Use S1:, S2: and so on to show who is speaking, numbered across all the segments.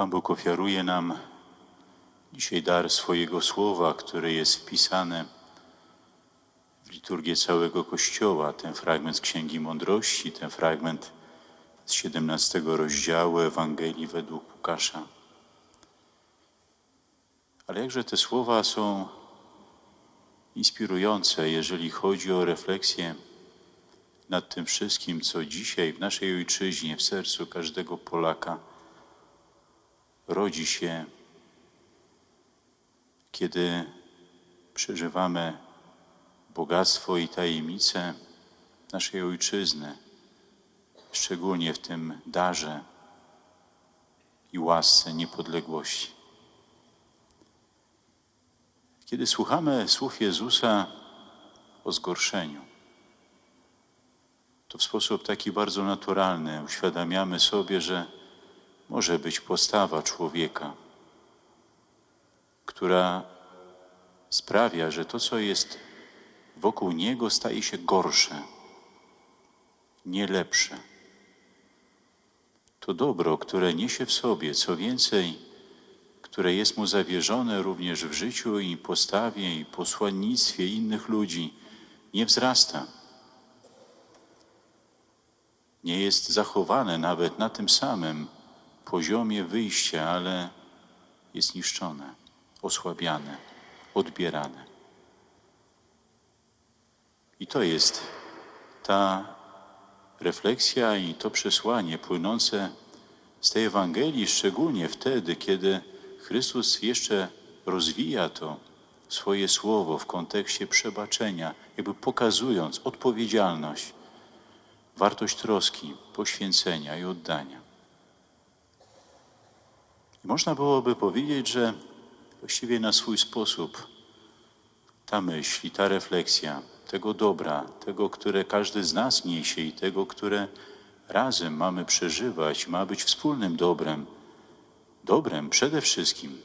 S1: Pan Bóg ofiaruje nam dzisiaj dar swojego słowa, które jest wpisane w liturgię całego Kościoła. Ten fragment z Księgi Mądrości, ten fragment z 17 rozdziału Ewangelii według Łukasza. Ale jakże te słowa są inspirujące, jeżeli chodzi o refleksję nad tym wszystkim, co dzisiaj w naszej ojczyźnie, w sercu każdego Polaka rodzi się, kiedy przeżywamy bogactwo i tajemnice naszej ojczyzny, szczególnie w tym darze i łasce niepodległości. Kiedy słuchamy słów Jezusa o zgorszeniu, to w sposób taki bardzo naturalny uświadamiamy sobie, że może być postawa człowieka, która sprawia, że to, co jest wokół niego, staje się gorsze, nie lepsze. To dobro, które niesie w sobie, co więcej, które jest mu zawierzone również w życiu i postawie i posłannictwie innych ludzi, nie wzrasta. Nie jest zachowane nawet na tym samym poziomie wyjścia, ale jest niszczone, osłabiane, odbierane. I to jest ta refleksja i to przesłanie płynące z tej Ewangelii, szczególnie wtedy, kiedy Chrystus jeszcze rozwija to swoje słowo w kontekście przebaczenia, jakby pokazując odpowiedzialność, wartość troski, poświęcenia i oddania. I można byłoby powiedzieć, że właściwie na swój sposób ta myśl i ta refleksja tego dobra, tego, które każdy z nas niesie i tego, które razem mamy przeżywać, ma być wspólnym dobrem, dobrem przede wszystkim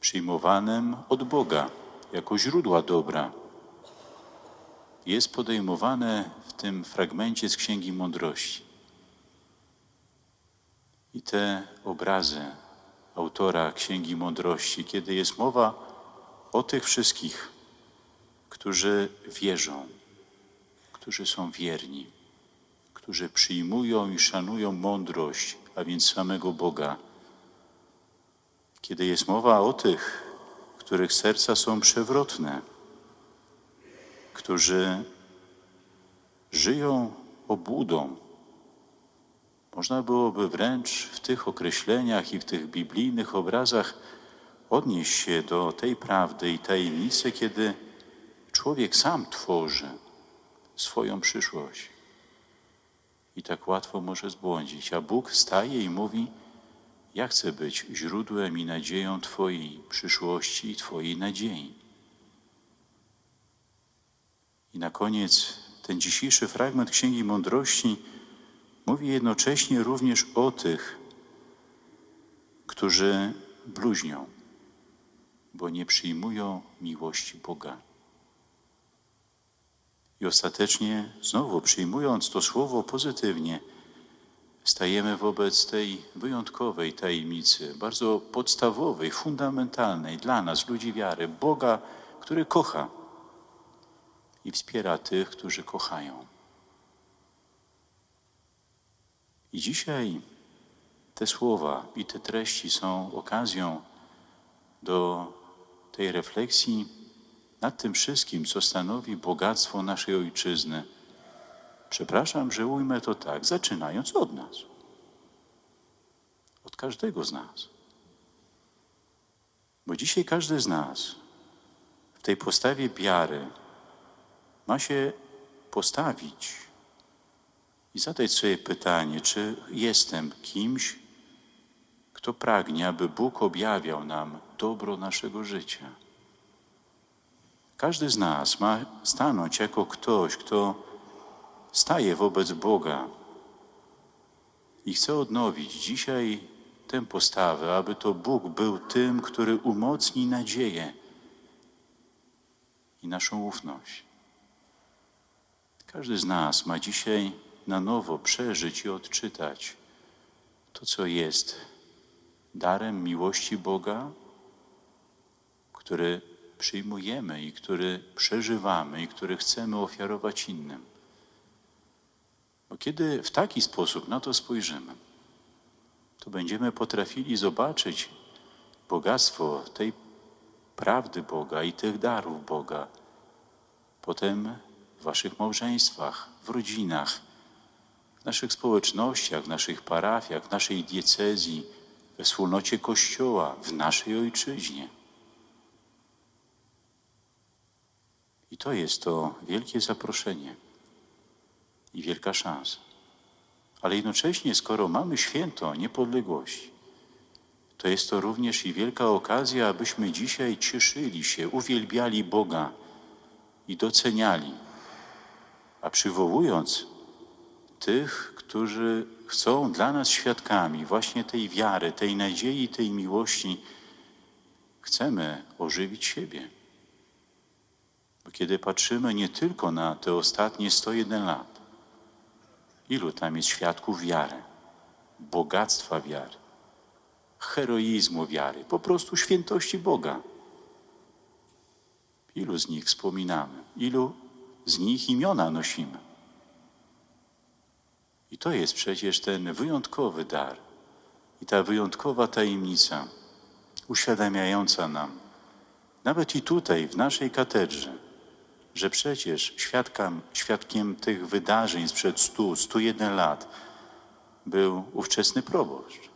S1: przyjmowanym od Boga jako źródła dobra, jest podejmowane w tym fragmencie z Księgi Mądrości. I te obrazy autora Księgi Mądrości, kiedy jest mowa o tych wszystkich, którzy wierzą, którzy są wierni, którzy przyjmują i szanują mądrość, a więc samego Boga. Kiedy jest mowa o tych, których serca są przewrotne, którzy żyją obłudą, można byłoby wręcz w tych określeniach i w tych biblijnych obrazach odnieść się do tej prawdy i tajemnicy, kiedy człowiek sam tworzy swoją przyszłość. I tak łatwo może zbłądzić, a Bóg staje i mówi: Ja chcę być źródłem i nadzieją Twojej przyszłości i Twojej nadziei. I na koniec ten dzisiejszy fragment Księgi Mądrości mówi jednocześnie również o tych, którzy bluźnią, bo nie przyjmują miłości Boga. I ostatecznie, znowu przyjmując to słowo pozytywnie, stajemy wobec tej wyjątkowej tajemnicy, bardzo podstawowej, fundamentalnej dla nas, ludzi wiary, Boga, który kocha i wspiera tych, którzy kochają. I dzisiaj te słowa i te treści są okazją do tej refleksji nad tym wszystkim, co stanowi bogactwo naszej ojczyzny. Przepraszam, że ujmę to tak, zaczynając od nas, od każdego z nas. Bo dzisiaj każdy z nas w tej postawie wiary ma się postawić i zadać sobie pytanie, czy jestem kimś, kto pragnie, aby Bóg objawiał nam dobro naszego życia. Każdy z nas ma stanąć jako ktoś, kto staje wobec Boga i chce odnowić dzisiaj tę postawę, aby to Bóg był tym, który umocni nadzieję i naszą ufność. Każdy z nas ma dzisiaj na nowo przeżyć i odczytać to, co jest darem miłości Boga, który przyjmujemy i który przeżywamy i który chcemy ofiarować innym. Bo kiedy w taki sposób na to spojrzymy, to będziemy potrafili zobaczyć bogactwo tej prawdy Boga i tych darów Boga. Potem w Waszych małżeństwach, w rodzinach, w naszych społecznościach, w naszych parafiach, w naszej diecezji, we wspólnocie Kościoła, w naszej ojczyźnie. I to jest to wielkie zaproszenie i wielka szansa. Ale jednocześnie, skoro mamy święto niepodległości, to jest to również i wielka okazja, abyśmy dzisiaj cieszyli się, uwielbiali Boga i doceniali, a przywołując tych, którzy chcą dla nas świadkami właśnie tej wiary, tej nadziei, tej miłości, chcemy ożywić siebie. Bo kiedy patrzymy nie tylko na te ostatnie 101 lat, ilu tam jest świadków wiary, bogactwa wiary, heroizmu wiary, po prostu świętości Boga. Ilu z nich wspominamy, ilu z nich imiona nosimy. I to jest przecież ten wyjątkowy dar i ta wyjątkowa tajemnica, uświadamiająca nam, nawet i tutaj, w naszej katedrze, że przecież świadkiem, świadkiem tych wydarzeń sprzed 100, 101 lat był ówczesny proboszcz.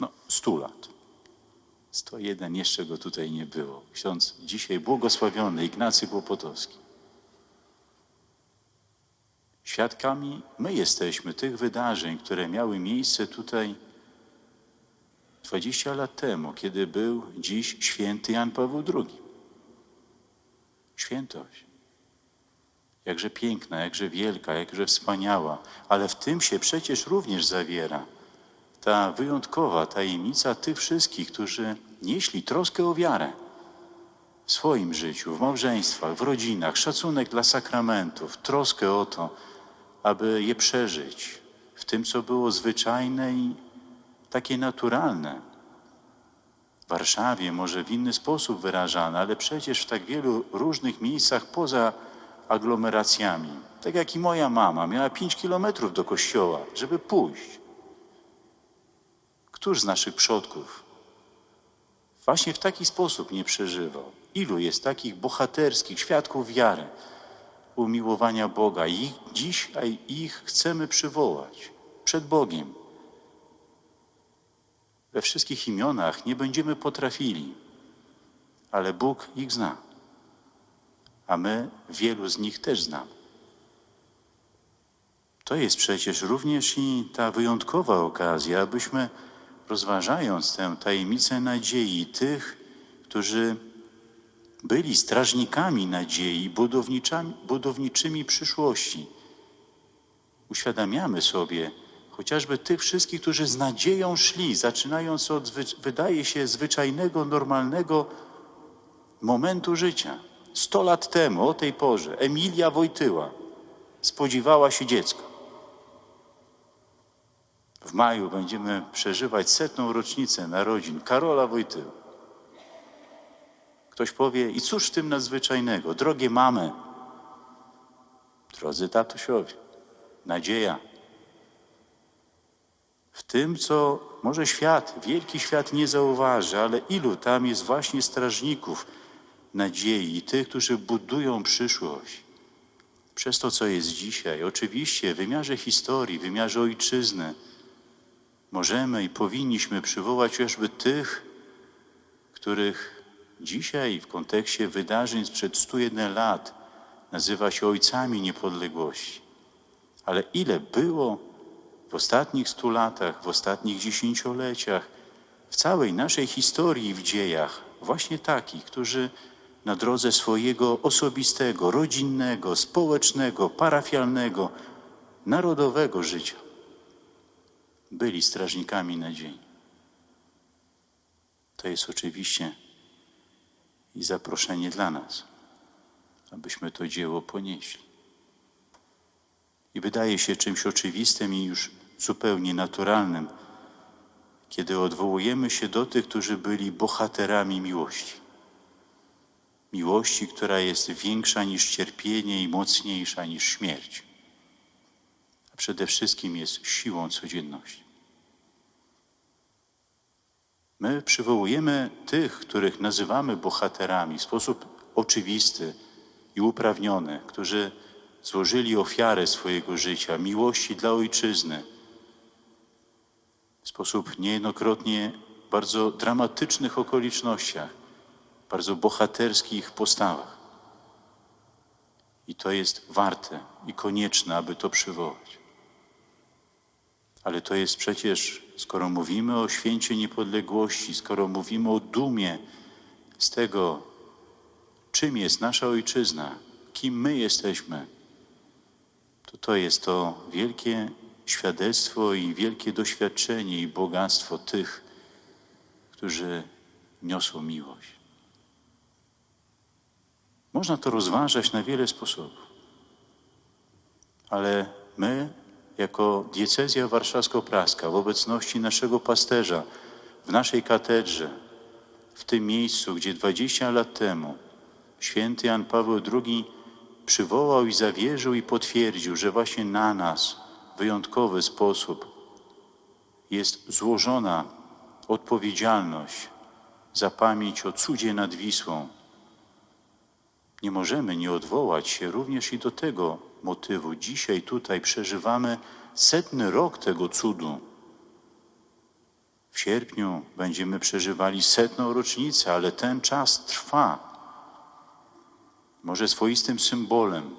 S1: No, 100 lat. 101 jeszcze go tutaj nie było. Ksiądz dzisiaj błogosławiony Ignacy Kłopotowski. Świadkami my jesteśmy tych wydarzeń, które miały miejsce tutaj 20 lat temu, kiedy był dziś święty Jan Paweł II. Świętość. Jakże piękna, jakże wielka, jakże wspaniała, ale w tym się przecież również zawiera ta wyjątkowa tajemnica tych wszystkich, którzy nieśli troskę o wiarę w swoim życiu, w małżeństwach, w rodzinach, szacunek dla sakramentów, troskę o to, aby je przeżyć w tym, co było zwyczajne i takie naturalne. W Warszawie może w inny sposób wyrażane, ale przecież w tak wielu różnych miejscach poza aglomeracjami. Tak jak i moja mama miała pięć kilometrów do kościoła, żeby pójść. Któż z naszych przodków właśnie w taki sposób nie przeżywał? Ilu jest takich bohaterskich świadków wiary, umiłowania Boga? I dzisiaj ich chcemy przywołać przed Bogiem. We wszystkich imionach nie będziemy potrafili, ale Bóg ich zna a my wielu z nich też znamy. To jest przecież również i ta wyjątkowa okazja, abyśmy rozważając tę tajemnicę nadziei tych, którzy byli strażnikami nadziei, budowniczymi przyszłości, uświadamiamy sobie chociażby tych wszystkich, którzy z nadzieją szli, zaczynając od, wydaje się, zwyczajnego, normalnego momentu życia Sto lat temu, o tej porze, Emilia Wojtyła spodziewała się dziecka. W maju będziemy przeżywać setną rocznicę narodzin Karola Wojtyła. Ktoś powie, i cóż w tym nadzwyczajnego? Drogie mamy, drodzy tatusiowie, nadzieja. W tym, co może świat, wielki świat nie zauważy, ale ilu tam jest właśnie strażników, nadziei i tych, którzy budują przyszłość przez to, co jest dzisiaj. Oczywiście w wymiarze historii, w wymiarze ojczyzny możemy i powinniśmy przywołać chociażby tych, których dzisiaj w kontekście wydarzeń sprzed 101 lat nazywa się ojcami niepodległości. Ale ile było w ostatnich stu latach, w ostatnich dziesięcioleciach, w całej naszej historii w dziejach, właśnie takich, którzy na drodze swojego osobistego, rodzinnego, społecznego, parafialnego, narodowego życia. Byli strażnikami nadziei. To jest oczywiście i zaproszenie dla nas, abyśmy to dzieło ponieśli. I wydaje się czymś oczywistym i już zupełnie naturalnym, kiedy odwołujemy się do tych, którzy byli bohaterami miłości. Miłości, która jest większa niż cierpienie i mocniejsza niż śmierć. A przede wszystkim jest siłą codzienności. My przywołujemy tych, których nazywamy bohaterami w sposób oczywisty i uprawniony, którzy złożyli ofiarę swojego życia, miłości dla ojczyzny, w sposób niejednokrotnie bardzo dramatycznych okolicznościach, bardzo bohaterskich postawach. I to jest warte i konieczne, aby to przywołać. Ale to jest przecież, skoro mówimy o święcie niepodległości, skoro mówimy o dumie z tego, czym jest nasza ojczyzna, kim my jesteśmy, to to jest to wielkie świadectwo i wielkie doświadczenie i bogactwo tych, którzy niosą miłość. Można to rozważać na wiele sposobów, ale my, jako diecezja warszawsko-praska, w obecności naszego pasterza, w naszej katedrze, w tym miejscu, gdzie 20 lat temu święty Jan Paweł II przywołał i zawierzył i potwierdził, że właśnie na nas w wyjątkowy sposób jest złożona odpowiedzialność za pamięć o cudzie nad Wisłą. Nie możemy nie odwołać się również i do tego motywu. Dzisiaj tutaj przeżywamy setny rok tego cudu. W sierpniu będziemy przeżywali setną rocznicę, ale ten czas trwa. Może swoistym symbolem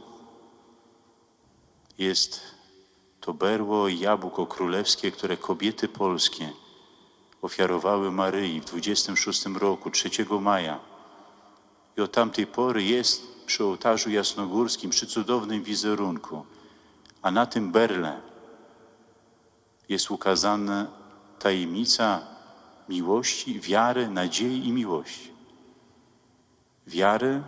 S1: jest to berło i jabłko królewskie, które kobiety polskie ofiarowały Maryi w 26 roku, 3 maja. I od tamtej pory jest przy ołtarzu jasnogórskim, przy cudownym wizerunku, a na tym berle jest ukazana tajemnica miłości, wiary, nadziei i miłości. Wiary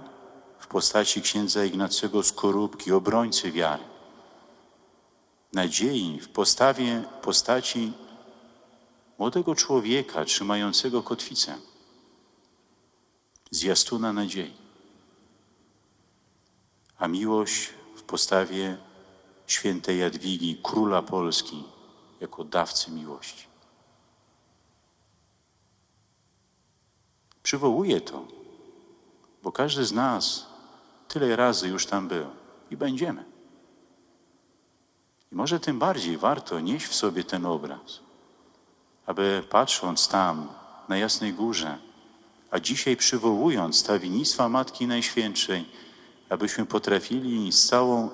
S1: w postaci księdza Ignacego Skorupki, obrońcy wiary. Nadziei w postawie, postaci młodego człowieka trzymającego kotwicę. Zwiastuna nadziei. A miłość w postawie świętej Jadwigi, króla Polski, jako dawcy miłości. Przywołuję to, bo każdy z nas tyle razy już tam był i będziemy. I może tym bardziej warto nieść w sobie ten obraz, aby patrząc tam na Jasnej Górze, a dzisiaj przywołując stawiennictwa Matki Najświętszej, abyśmy potrafili z całą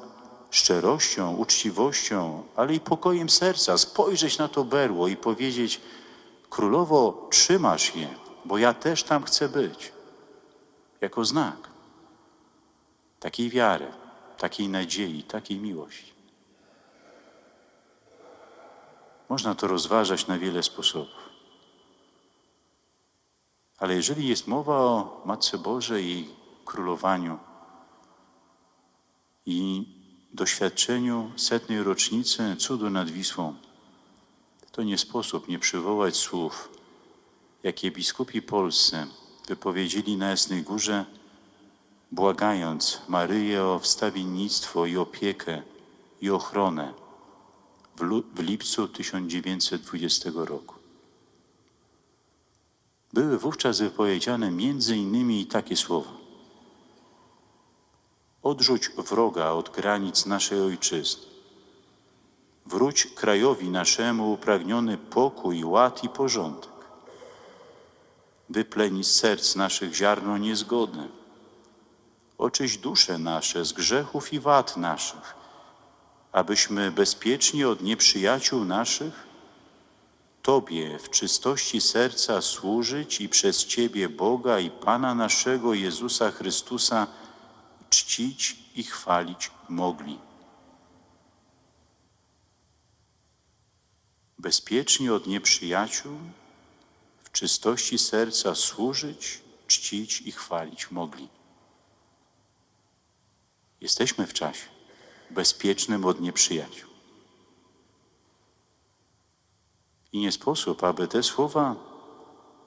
S1: szczerością, uczciwością, ale i pokojem serca spojrzeć na to berło i powiedzieć: Królowo, trzymasz je, bo ja też tam chcę być, jako znak takiej wiary, takiej nadziei, takiej miłości. Można to rozważać na wiele sposobów. Ale jeżeli jest mowa o Matce Bożej i królowaniu i doświadczeniu setnej rocznicy cudu nad Wisłą, to nie sposób nie przywołać słów, jakie biskupi polscy wypowiedzieli na Jasnej Górze błagając Maryję o wstawiennictwo i opiekę i ochronę w lipcu 1920 roku. Były wówczas wypowiedziane między innymi takie słowa. Odrzuć wroga od granic naszej ojczyzny. Wróć krajowi naszemu upragniony pokój, ład i porządek. Wypleń z serc naszych ziarno niezgodne oczyść dusze nasze z grzechów i wad naszych, abyśmy bezpiecznie od nieprzyjaciół naszych Tobie w czystości serca służyć i przez Ciebie Boga i Pana naszego Jezusa Chrystusa czcić i chwalić mogli. Bezpiecznie od nieprzyjaciół w czystości serca służyć, czcić i chwalić mogli. Jesteśmy w czasie bezpiecznym od nieprzyjaciół. I nie sposób, aby te słowa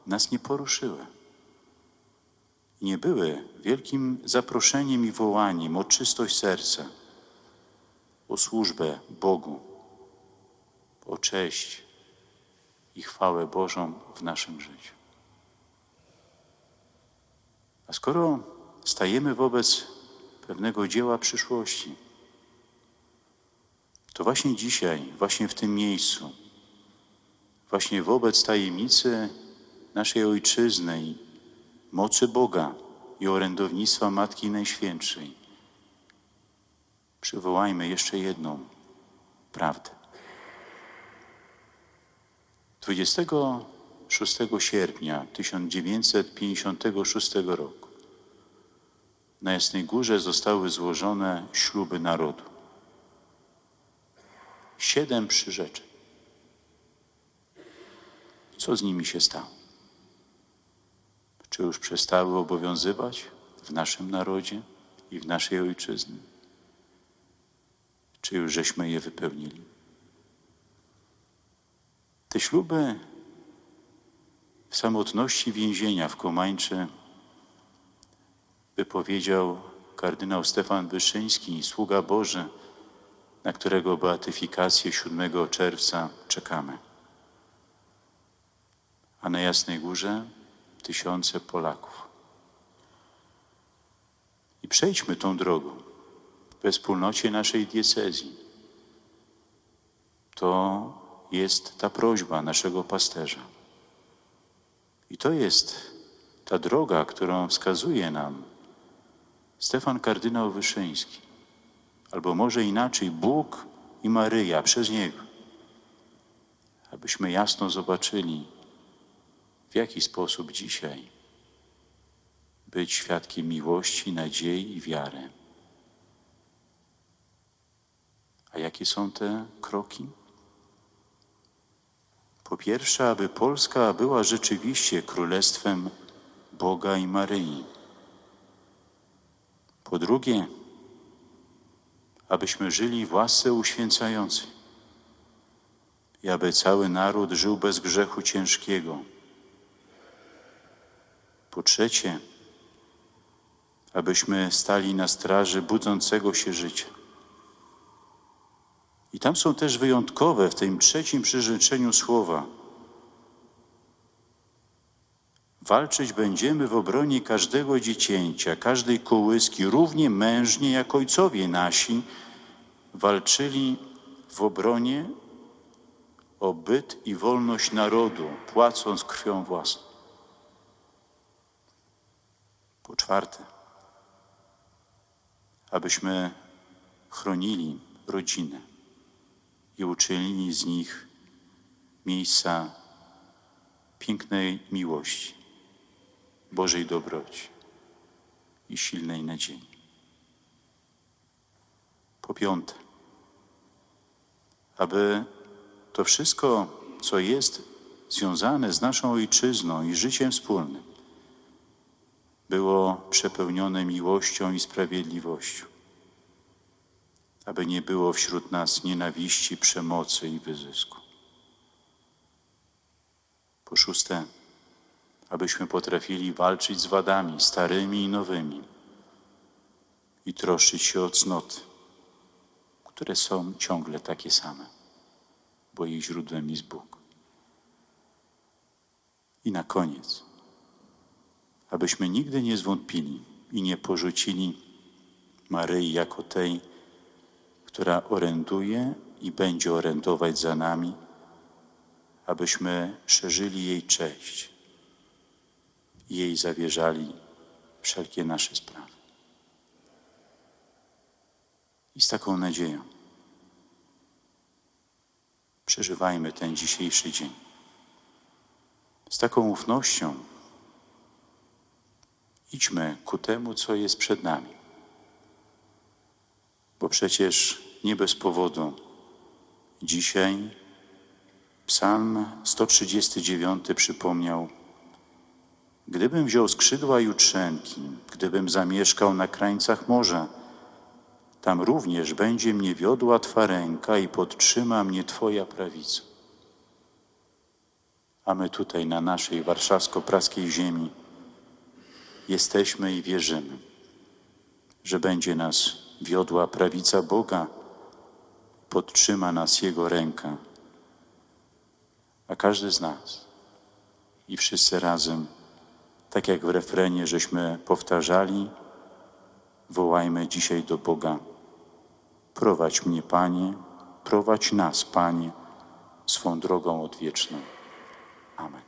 S1: nas nie poruszyły. Nie były wielkim zaproszeniem i wołaniem o czystość serca, o służbę Bogu, o cześć i chwałę Bożą w naszym życiu. A skoro stajemy wobec pewnego dzieła przyszłości, to właśnie dzisiaj, właśnie w tym miejscu, właśnie wobec tajemnicy naszej Ojczyzny i mocy Boga i orędownictwa Matki Najświętszej, przywołajmy jeszcze jedną prawdę. 26 sierpnia 1956 roku na Jasnej Górze zostały złożone śluby narodu. Siedem przyrzeczeń. Co z nimi się stało? Czy już przestały obowiązywać w naszym narodzie i w naszej ojczyznie? Czy już żeśmy je wypełnili? Te śluby w samotności więzienia w Komańczy wypowiedział kardynał Stefan Wyszyński, sługa Boży, na którego beatyfikację 7 czerwca czekamy. A na Jasnej Górze tysiące Polaków. I przejdźmy tą drogą we wspólnocie naszej diecezji. To jest ta prośba naszego pasterza. I to jest ta droga, którą wskazuje nam Stefan kardynał Wyszyński, albo może inaczej Bóg i Maryja przez Niego, abyśmy jasno zobaczyli, w jaki sposób dzisiaj być świadkiem miłości, nadziei i wiary. A jakie są te kroki? Po pierwsze, aby Polska była rzeczywiście królestwem Boga i Maryi. Po drugie, abyśmy żyli w łasce uświęcającej i aby cały naród żył bez grzechu ciężkiego. Po trzecie, abyśmy stali na straży budzącego się życia. I tam są też wyjątkowe w tym trzecim przyrzeczeniu słowa. Walczyć będziemy w obronie każdego dziecięcia, każdej kołyski, równie mężnie jak ojcowie nasi walczyli w obronie o byt i wolność narodu, płacąc krwią własną. Po czwarte, abyśmy chronili rodzinę i uczynili z nich miejsca pięknej miłości, Bożej dobroci i silnej nadziei. Po piąte, aby to wszystko, co jest związane z naszą ojczyzną i życiem wspólnym, było przepełnione miłością i sprawiedliwością aby nie było wśród nas nienawiści, przemocy i wyzysku. Po szóste, abyśmy potrafili walczyć z wadami starymi i nowymi i troszczyć się o cnoty, które są ciągle takie same, bo ich źródłem jest Bóg. I na koniec, abyśmy nigdy nie zwątpili i nie porzucili Maryi jako tej, która oręduje i będzie orędować za nami, abyśmy szerzyli jej cześć i jej zawierzali wszelkie nasze sprawy. I z taką nadzieją przeżywajmy ten dzisiejszy dzień. Z taką ufnością idźmy ku temu, co jest przed nami. Bo przecież nie bez powodu. Dzisiaj Psalm 139 przypomniał: Gdybym wziął skrzydła jutrzenki, gdybym zamieszkał na krańcach morza, tam również będzie mnie wiodła Twa ręka i podtrzyma mnie Twoja prawica. A my tutaj na naszej warszawsko-praskiej ziemi jesteśmy i wierzymy, że będzie nas wiodła prawica Boga, podtrzyma nas Jego ręka. A każdy z nas i wszyscy razem, tak jak w refrenie żeśmy powtarzali, wołajmy dzisiaj do Boga. Prowadź mnie, Panie, prowadź nas, Panie, swą drogą odwieczną. Amen.